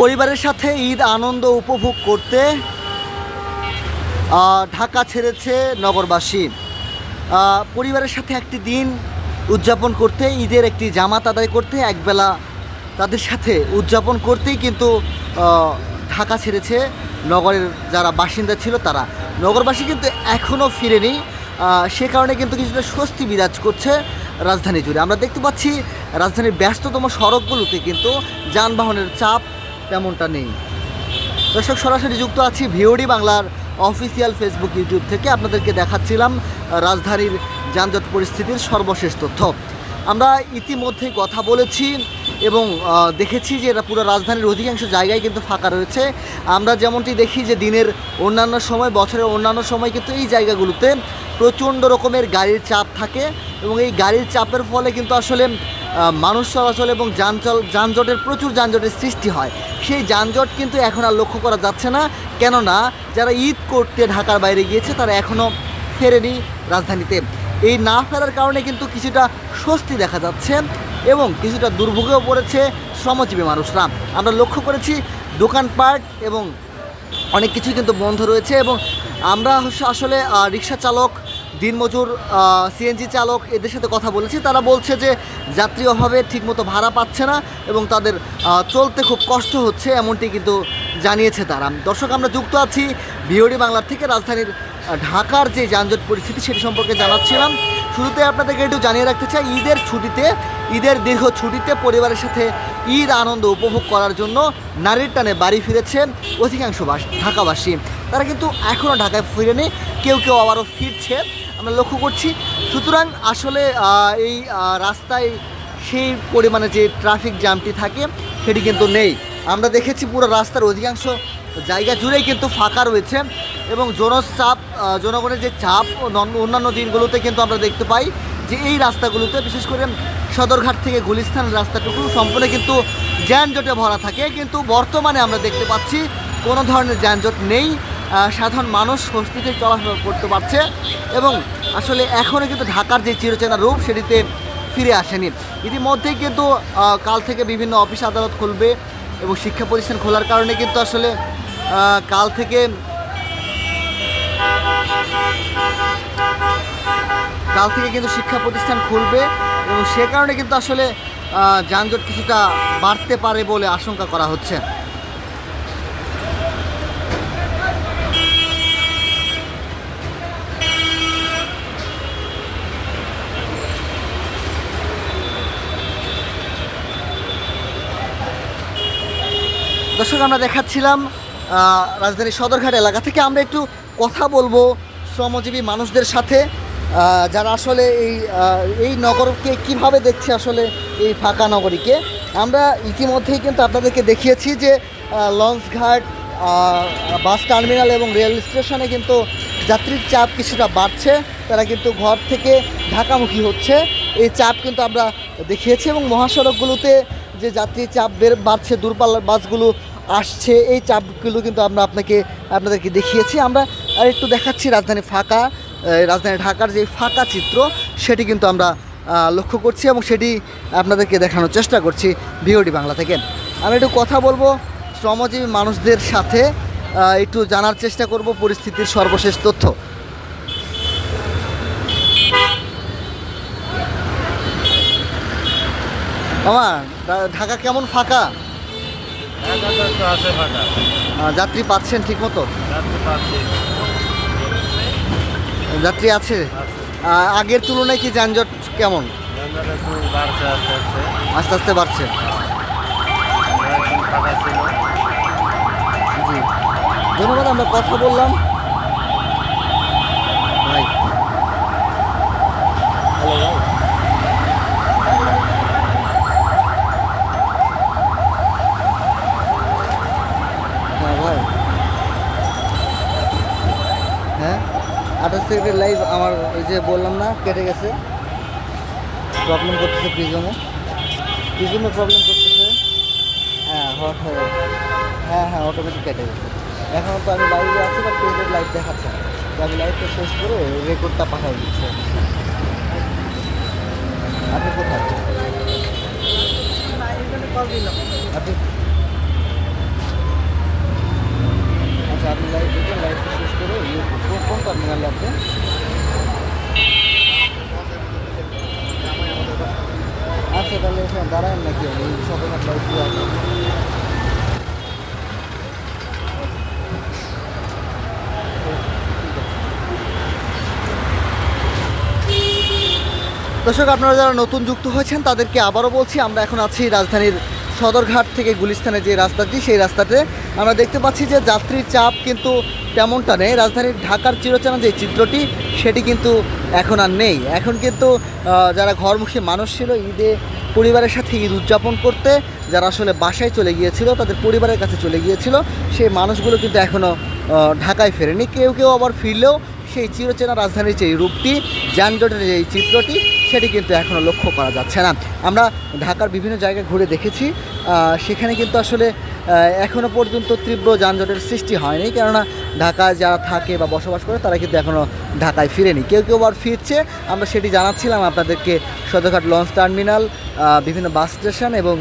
পরিবারের সাথে ঈদ আনন্দ উপভোগ করতে ঢাকা ছেড়েছে নগরবাসী। পরিবারের সাথে একটি দিন উদযাপন করতে, ঈদের একটি জামাত আদায় করতে, একবেলা তাদের সাথে উদযাপন করতেই কিন্তু ঢাকা ছেড়েছে নগরের যারা বাসিন্দা ছিল তারা। নগরবাসী কিন্তু এখনও ফিরেনি সে কারণে কিন্তু কিছুটা স্বস্তি বিরাজ করছে রাজধানী জুড়ে। আমরা দেখতে পাচ্ছি রাজধানীর ব্যস্ততম সড়কগুলোতে কিন্তু যানবাহনের চাপ তেমনটা নেই। দর্শক, সরাসরি যুক্ত আছি ভিওডি বাংলার অফিসিয়াল ফেসবুক, ইউটিউব থেকে। আপনাদেরকে দেখাচ্ছিলাম রাজধানীর যানজট পরিস্থিতির সর্বশেষ তথ্য। আমরা ইতিমধ্যেই কথা বলেছি এবং দেখেছি যে এটা পুরো রাজধানীর অধিকাংশ জায়গায় কিন্তু ফাঁকা রয়েছে। আমরা যেমনটি দেখি যে দিনের অন্যান্য সময়, বছরের অন্যান্য সময় কিন্তু এই জায়গাগুলোতে প্রচণ্ড রকমের গাড়ির চাপ থাকে এবং এই গাড়ির চাপের ফলে কিন্তু আসলে মানুষ চলাচল এবং যানচল যানজটের প্রচুর যানজটের সৃষ্টি হয়। সেই যানজট কিন্তু এখন আর লক্ষ্য করা যাচ্ছে না। কেননা, যারা ঈদ করতে ঢাকার বাইরে গিয়েছে, তারা এখনও ফেরেনি রাজধানীতে। এই না ফেরার কারণে কিন্তু কিছুটা স্বস্তি দেখা যাচ্ছে এবং কিছুটা দুর্ভোগেও পড়েছে শ্রমজীবী মানুষরা। আমরা লক্ষ্য করেছি দোকানপাট এবং অনেক কিছুই কিন্তু বন্ধ রয়েছে এবং আমরা আসলে রিক্সা চালক দিনমজুর সিএনজি চালক এদের সাথে কথা বলেছি। তারা বলছে যে যাত্রী অভাবে ঠিকমতো ভাড়া পাচ্ছে না এবং তাদের চলতে খুব কষ্ট হচ্ছে এমনটি কিন্তু জানিয়েছে তারা। দর্শক, আমরা যুক্ত আছি বিওডি বাংলার থেকে, রাজধানীর ঢাকার যে যানজট পরিস্থিতি সেটি সম্পর্কে জানাচ্ছিলাম। শুরুতে আপনাদেরকে একটু জানিয়ে রাখতে চাই, ঈদের ছুটিতে, ঈদের দীর্ঘ ছুটিতে পরিবারের সাথে ঈদ আনন্দ উপভোগ করার জন্য নারীর টানে বাড়ি ফিরেছে অধিকাংশ বাস ঢাকাবাসী। তারা কিন্তু এখনও ঢাকায় ফিরেনি, কেউ কেউ আবারও ফিরছে। আমরা লক্ষ্য করছি, সুতরাং আসলে এই রাস্তায় সেই পরিমাণে যে ট্রাফিক জ্যামটি থাকে, সেটি কিন্তু নেই। আমরা দেখেছি পুরো রাস্তার অধিকাংশ জায়গা জুড়েই কিন্তু ফাঁকা রয়েছে এবং জনচাপ জনগণের যে চাপ অন্যান্য দিনগুলোতে কিন্তু আমরা দেখতে পাই যে এই রাস্তাগুলোতে, বিশেষ করে সদরঘাট থেকে গুলিস্তান রাস্তাটুকু সম্পূর্ণ কিন্তু যানজটে ভরা থাকে। কিন্তু বর্তমানে আমরা দেখতে পাচ্ছি কোনো ধরনের যানজট নেই। সাধারণ মানুষ স্বস্তিতে চলাফেরা করতে পারছে এবং আসলে এখনও কিন্তু ঢাকার যে চিরচেনা রূপ সেটিতে ফিরে আসেনি। ইতিমধ্যেই কিন্তু কাল থেকে বিভিন্ন অফিস আদালত খুলবে এবং শিক্ষা প্রতিষ্ঠান খোলার কারণে কিন্তু আসলে কাল থেকে কাল থেকে কিন্তু শিক্ষা প্রতিষ্ঠান খুলবে এবং সে কারণে কিন্তু আসলে যানজট কিছুটা বাড়তে পারে বলে আশঙ্কা করা হচ্ছে। দর্শক আমরা দেখাচ্ছিলাম আহ, রাজধানীর সদরঘাট এলাকা থেকে। আমরা একটু কথা বলব শ্রমজীবী মানুষদের সাথে যারা আসলে এই এই নগরকে কীভাবে দেখছে আসলে এই ফাঁকা নগরীকে। আমরা ইতিমধ্যেই কিন্তু আপনাদেরকে দেখিয়েছি যে লঞ্চঘাট বাস টার্মিনাল এবং রেল স্টেশনে কিন্তু যাত্রীর চাপ কিছুটা বাড়ছে। তারা কিন্তু ঘর থেকে ঢাকামুখী হচ্ছে। এই চাপ কিন্তু আমরা দেখিয়েছি এবং মহাসড়কগুলোতে যে যাত্রীর চাপ বের বাড়ছে দূরপাল্লার বাসগুলো আসছে। এই চাপগুলো কিন্তু আমরা আপনাকে, আপনাদেরকে দেখিয়েছি। আমরা আর একটু দেখাচ্ছি রাজধানী ফাঁকা রাজধানী ঢাকার যে ফাঁকা চিত্র, সেটি কিন্তু আমরা লক্ষ্য করছি এবং সেটি আপনাদেরকে দেখানোর চেষ্টা করছি ভিওডি বাংলা থেকে। আমি একটু কথা বলব শ্রমজীবী মানুষদের সাথে একটু জানার চেষ্টা করব পরিস্থিতির সর্বশেষ তথ্য। আমার ঢাকা কেমন ফাঁকা? যাত্রী পাচ্ছেন ঠিক মতো যাত্রী আছে? আগের তুলনায় কি যানজট কেমন? আস্তে আস্তে বাড়ছে। ধন্যবাদ, আমরা কথা বললাম। আঠাশ সেকেন্ডের লাইভ আমার ওই যে বললাম না, কেটে গেছে। প্রবলেম করতেছে প্রিজমে। প্রিজমে প্রবলেম করতেছে। হ্যাঁ হট হয়ে হ্যাঁ হ্যাঁ অটোমেটিক কেটে গেছে। এখন তো আমি লাইভে আছি বা পেজের লাইভ দেখাচ্ছে না। আমি লাইভটা শেষ করে রেকর্ডটা পাঠাই দিচ্ছি আপনি কোথায় আপনি আপনি লাইভ দেখবেন লাইভ শেষ করে ইয়ে কোন- কোন টার্মিনালে আপনি আচ্ছা তাহলে দাঁড়ান নাকি দিয়ে আসব দর্শক, আপনারা যারা নতুন যুক্ত হয়েছেন, তাদেরকে আবারও বলছি, আমরা এখন আছি রাজধানীর সদরঘাট থেকে গুলিস্তানের যে রাস্তাটি, সেই রাস্তাতে আমরা দেখতে পাচ্ছি যে যাত্রীর চাপ কিন্তু তেমনটা নেই। রাজধানীর ঢাকার চিরচেনা যে চিত্রটি, সেটি কিন্তু এখন আর নেই। এখন কিন্তু যারা ঘরমুখী মানুষ ছিল, ঈদে পরিবারের সাথে ঈদ উদযাপন করতে, যারা আসলে বাসায় চলে গিয়েছিল, তাদের পরিবারের কাছে চলে গিয়েছিল, সেই মানুষগুলো কিন্তু এখনও ঢাকায় ফেরেনি। কেউ কেউ আবার ফিরলেও সেই চিরচেনা রাজধানীর যে রূপটি, যানজটের যে চিত্রটি, সেটি কিন্তু এখনও লক্ষ্য করা যাচ্ছে না। আমরা ঢাকার বিভিন্ন জায়গায় ঘুরে দেখেছি সেখানে কিন্তু আসলে এখনও পর্যন্ত তীব্র যানজটের সৃষ্টি হয়নি, কেননা ঢাকায় যারা থাকে বা বসবাস করে তারা কিন্তু এখনও ঢাকায় ফিরেনি। কেউ কেউ আবার ফিরছে, আমরা সেটি জানাচ্ছিলাম আপনাদেরকে সদরঘাট লঞ্চ টার্মিনাল বিভিন্ন বাস স্টেশন এবং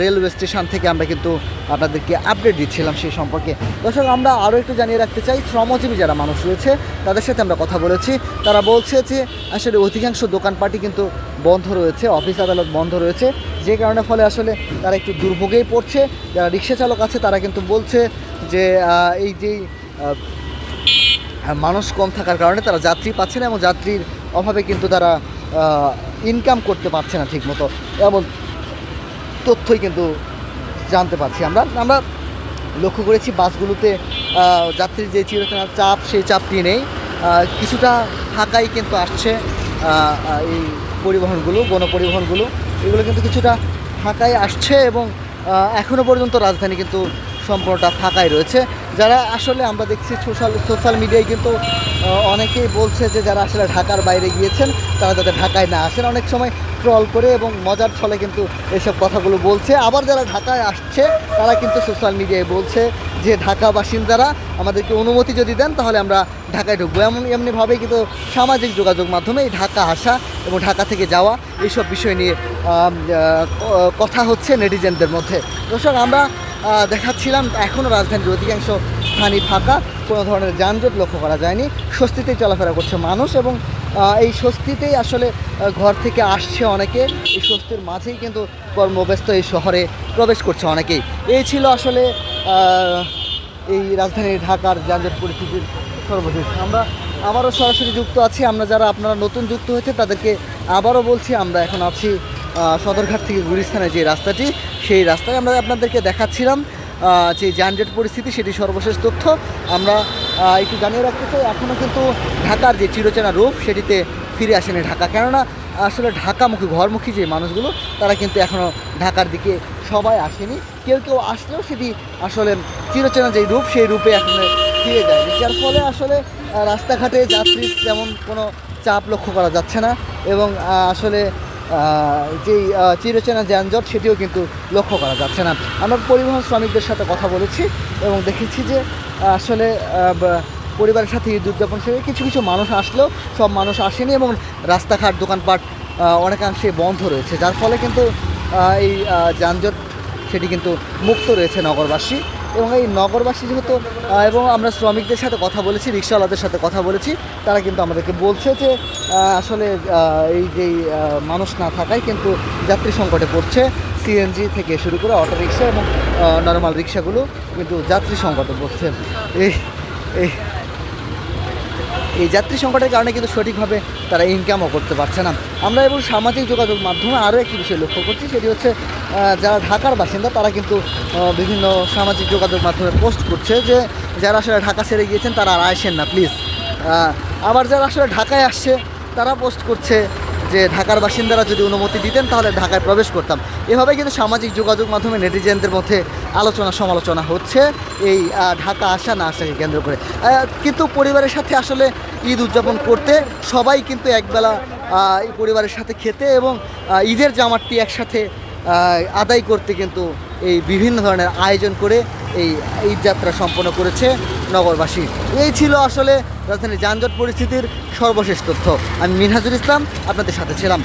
রেলওয়ে স্টেশন থেকে আমরা কিন্তু আপনাদেরকে আপডেট দিচ্ছিলাম সেই সম্পর্কে। দর্শক, আমরা আরও একটু জানিয়ে রাখতে চাই, শ্রমজীবী যারা মানুষ রয়েছে, তাদের সাথে আমরা কথা বলেছি। তারা বলছে যে, আসলে অধিকাংশ দোকানপাটই কিন্তু বন্ধ রয়েছে, অফিস আদালত বন্ধ রয়েছে। যে কারণে ফলে আসলে তারা একটু দুর্ভোগেই পড়ছে। যারা রিক্সা চালক আছে, তারা কিন্তু বলছে যে এই যে মানুষ কম থাকার কারণে তারা যাত্রী পাচ্ছে না এবং যাত্রীর অভাবে কিন্তু তারা ইনকাম করতে পারছে না ঠিকমতো। এমন তথ্যই কিন্তু জানতে পারছি আমরা। আমরা লক্ষ্য করেছি বাসগুলোতে যাত্রীর যে চিরচেনা চাপ, সেই চাপটি নেই। কিছুটা ফাঁকাই কিন্তু আসছে এই পরিবহনগুলো গণপরিবহনগুলো এগুলো কিন্তু কিছুটা ফাঁকায় আসছে এবং এখনও পর্যন্ত রাজধানী কিন্তু সম্পূর্ণটা ফাঁকাই রয়েছে। যারা আসলে আমরা দেখছি সোশ্যাল সোশ্যাল মিডিয়ায় কিন্তু অনেকেই বলছে যে যারা আসলে ঢাকার বাইরে গিয়েছেন, তারা যাতে ঢাকায় না আসেন। অনেক সময় ট্রল করে এবং মজার ছলে কিন্তু এসব কথাগুলো বলছে। আবার যারা ঢাকায় আসছে, তারা কিন্তু সোশ্যাল মিডিয়ায় বলছে যে, ঢাকা বাসিন্দারা, আমাদেরকে অনুমতি যদি দেন, তাহলে আমরা ঢাকায় ঢুকবো। এমন, এমনিভাবেই কিন্তু সামাজিক যোগাযোগ মাধ্যমে এই ঢাকা আসা এবং ঢাকা থেকে যাওয়া, এইসব বিষয় নিয়ে কথা হচ্ছে নেটিজেনদের মধ্যে। দর্শক, আমরা দেখাচ্ছিলাম এখনও রাজধানীর অধিকাংশ স্থানই ফাঁকা, কোনো ধরনের যানজট লক্ষ্য করা যায়নি। স্বস্তিতেই চলাফেরা করছে মানুষ এবং এই স্বস্তিতেই আসলে ঘর থেকে আসছে অনেকে। এই স্বস্তির মাঝেই কিন্তু কর্মব্যস্ত এই শহরে প্রবেশ করছে অনেকেই। এই ছিল আসলে এই রাজধানী ঢাকার যানজট পরিস্থিতির সর্বশেষ। আমরা আবারও সরাসরি যুক্ত আছি। আমরা যারা আপনারা নতুন যুক্ত হয়েছে তাদেরকে আবারও বলছি, আমরা এখন আছি সদরঘাট থেকে গুলিস্তানের যে রাস্তাটি সেই রাস্তায় আমরা আপনাদেরকে দেখাচ্ছিলাম যে যানজট পরিস্থিতি, সেটি সর্বশেষ তথ্য। আমরা একটু জানিয়ে রাখতে চাই এখনও কিন্তু ঢাকার যে চিরচেনা রূপ, সেটিতে ফিরে আসেনি ঢাকা। কেননা, আসলে ঢাকামুখী, ঘরমুখী যে মানুষগুলো, তারা কিন্তু এখনও ঢাকার দিকে সবাই আসেনি। কেউ কেউ আসলেও সেটি আসলে চিরচেনা যে রূপ, সেই রূপে এখন ফিরে যায়নি। যার ফলে আসলে রাস্তাঘাটে যাত্রীর তেমন কোনো চাপ লক্ষ্য করা যাচ্ছে না এবং আসলে যেই চিরচেনা যানজট সেটিও কিন্তু লক্ষ্য করা যাচ্ছে না। আমরা পরিবহন শ্রমিকদের সাথে কথা বলেছি এবং দেখেছি যে, আসলে পরিবারের সাথে ঈদ উদযাপন হিসেবে কিছু কিছু মানুষ আসলেও সব মানুষ আসেনি এবং রাস্তাঘাট, দোকানপাট অনেকাংশে বন্ধ রয়েছে। যার ফলে কিন্তু এই যানজট, সেটি কিন্তু মুক্ত রয়েছে নগরবাসী। এবং এই নগরবাসী যেহেতু এবং আমরা শ্রমিকদের সাথে কথা বলেছি, রিক্সাওয়ালাদের সাথে কথা বলেছি, তারা কিন্তু আমাদেরকে বলছে যে আসলে এই যে মানুষ না থাকায় কিন্তু যাত্রী সংকটে পড়ছে। সিএনজি থেকে শুরু করে অটো রিক্সা এবং নর্মাল রিক্সাগুলো কিন্তু যাত্রী সংকটে পড়ছে। এই এই যাত্রী সংকটের কারণে কিন্তু সঠিকভাবে তারা ইনকামও করতে পারছে না। আমরা এবং সামাজিক যোগাযোগ মাধ্যমে আরও একটি বিষয় লক্ষ্য করছি, সেটি হচ্ছে যারা ঢাকার বাসিন্দা, তারা কিন্তু বিভিন্ন সামাজিক যোগাযোগ মাধ্যমে পোস্ট করছে যে, যারা আসলে ঢাকা ছেড়ে গিয়েছেন, তারা আর আসেন না প্লিজ আবার যারা আসলে ঢাকায় আসছে, তারা পোস্ট করছে। যে ঢাকার বাসিন্দারা যদি অনুমতি দিতেন, তাহলে ঢাকায় প্রবেশ করতাম। এভাবে কিন্তু সামাজিক যোগাযোগ মাধ্যমে নেটিজেনদের মধ্যে আলোচনা সমালোচনা হচ্ছে। এই ঢাকা আসা না আসাকে কেন্দ্র করে। কিন্তু পরিবারের সাথে আসলে ঈদ উদযাপন করতে সবাই কিন্তু একবেলা এই পরিবারের সাথে খেতে এবং ঈদের জামাতটি একসাথে আদায় করতে কিন্তু এই বিভিন্ন ধরনের আয়োজন করে এই ঈদ যাত্রা সম্পন্ন করেছে নগরবাসী। এই ছিল আসলে রাজধানীর যানজট পরিস্থিতির সর্বশেষ তথ্য। আমি মিনহাজুল ইসলাম, আপনাদের সাথে ছিলাম।